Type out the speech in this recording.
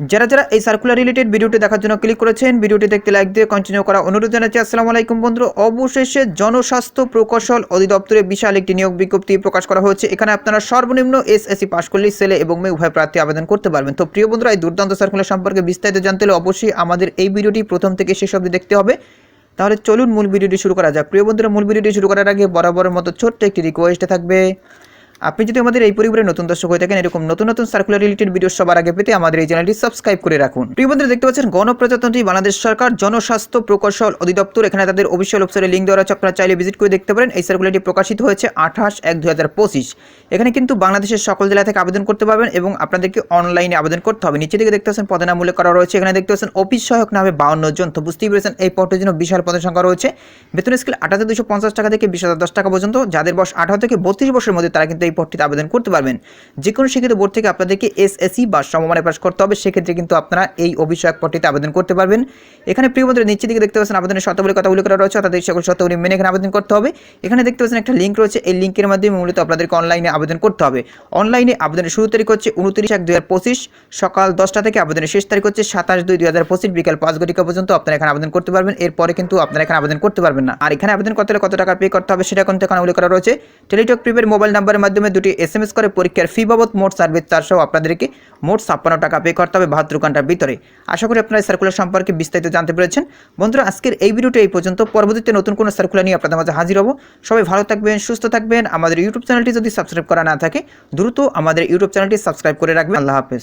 যারা যারা এই সার্কুলার রিলেটেড ভিডিওটি দেখার জন্য ক্লিক করেছেন, ভিডিওটি দেখতে লাইক দিয়ে কন্টিনিউ করা অনুরোধ জানাচ্ছি। আসসালামু আলাইকুম বন্ধু অবশেষে জনস্বাস্থ্য প্রকৌশল অধিদপ্তরে বিশাল একটি নিয়োগ বিজ্ঞপ্তি প্রকাশ করা হয়েছে। এখানে আপনারা সর্বনিম্ন এসএসসি পাশ করলেই ছেলে এবং মেয়ে উভয় প্রার্থী আবেদন করতে পারবেন। তো প্রিয় বন্ধুরা, এই দুর্দান্ত সার্কুলার সম্পর্কে বিস্তারিত জানতে হলে অবশ্যই আমাদের এই ভিডিওটি প্রথম থেকে শেষ অবধি দেখতে হবে। তাহলে চলুন মূল ভিডিওটি শুরু করা যাক। প্রিয় বন্ধুরা, মূল ভিডিওটি শুরু করার আগে বরাবরের মতো ছোট্ট একটি রিকোয়েস্ট থাকবে। আপনি যদি আমাদের এই পরিবারের নতুন দর্শক হয়ে থাকেন, এরকম নতুন নতুন সার্কুলার রিলেটেড ভিডিও সবার আগে পেতে আমাদের এই চ্যানেলটি সাবস্ক্রাইব করে রাখুন। প্রিয় বন্ধুরা, দেখতে পাচ্ছেন গণপ্রজাতন্ত্রী বাংলাদেশ সরকার জনস্বাস্থ্য প্রকৌশল অধিদপ্তর, এখানে তাদের অফিসিয়াল ওয়েবসাইটে লিঙ্ক দেওয়া আছে আপনারা চাইলে ভিজিট করে দেখতে পারেন। এই সার্কুলারটি প্রকাশিত হয়েছে আঠাশ এক দু এখানে কিন্তু বাংলাদেশের সকল জেলা থেকে আবেদন করতে পারবেন এবং আপনাদেরকে অনলাইনে আবেদন করতে হবে। নিচে দিকে দেখতে পাচ্ছেন পদের নাম উল্লেখ করা রয়েছে, এখানে দেখতে পাচ্ছেন অফিস সহায়ক নামে বাউন্ন জন। তো বুঝতেই পেরেছেন, এই পদের জন্য বিশাল পদের সংখ্যা রয়েছে। বেতন স্কেল আট হাজার দুশো পঞ্চাশ টাকা থেকে বিশ হাজার দশ টাকা পর্যন্ত। যাদের বয়স আঠারো থেকে বত্রিশ বছরের মধ্যে, তারা কিন্তু এই পদটিতে আবেদন করতে পারবেন। যে কোনো শিক্ষিত বোর্ড থেকে আপনাদেরকে এসএসসি বা সমমানে পাশ করতে হবে, সেক্ষেত্রে কিন্তু আপনারা এই অভিষেক পদটিতে আবেদন করতে পারবেন। এখানে প্রিয় বন্ধুরা নিচে দিকে দেখতে পাচ্ছেন আবেদনের শর্তাবলী কথা উল্লেখ করা রয়েছে তাদের সকল শর্তাবলী মেনে এখানে আবেদন করতে হবে। এখানে দেখতে পাচ্ছেন একটা লিঙ্ক রয়েছে, এই লিঙ্কের মাধ্যমে মূলত আপনাদেরকে অনলাইনে আবেদন করতে হবে। অনলাইনে আবেদনের শুরু তারিখ হচ্ছে উনত্রিশ এক দুই সকাল দশটা থেকে আবেদনের শেষ তারিখ হচ্ছে সাতাশ দুই দুই হাজার পঁচিশ, বিকাল পাঁচ ঘটিকা পর্যন্ত আপনারা এখানে আবেদন করতে পারবেন। এরপরে কিন্তু আপনারা এখানে আবেদন করতে পারবেন না। আর এখানে আবেদন করতে হলে কত টাকা পে করতে হবে, সেটা কিন্তু এখানে উল্লেখ করা রয়েছে। টেলিটক প্রিপের মোবাইল নাম্বারের মাধ্যমে দুটি এস এম এস করে পরীক্ষার ফি বাবদ মোট সার্ভিস চারশো আপনাদেরকে মোট ছাপ্পান্ন টাকা পে করতে হবে বাহাত্তর ঘণ্টার ভিতরে। আশা করি আপনারা সার্কুলার সম্পর্কে বিস্তারিত জানতে পেরেছেন। বন্ধুরা, আজকের এই ভিডিওটি এই পর্যন্ত। পরবর্তীতে নতুন কোনো সার্কুলার নিয়ে আপনাদের মাঝে হাজির হব। সবাই ভালো থাকবেন, সুস্থ থাকবেন। আমাদের ইউটিউব চ্যানেলটি যদি সাবস্ক্রাইব করা না থাকে, দ্রুত আমাদের ইউটিউব চ্যানেলটি সাবস্ক্রাইব করে রাখবেন। আল্লাহ হাফেজ।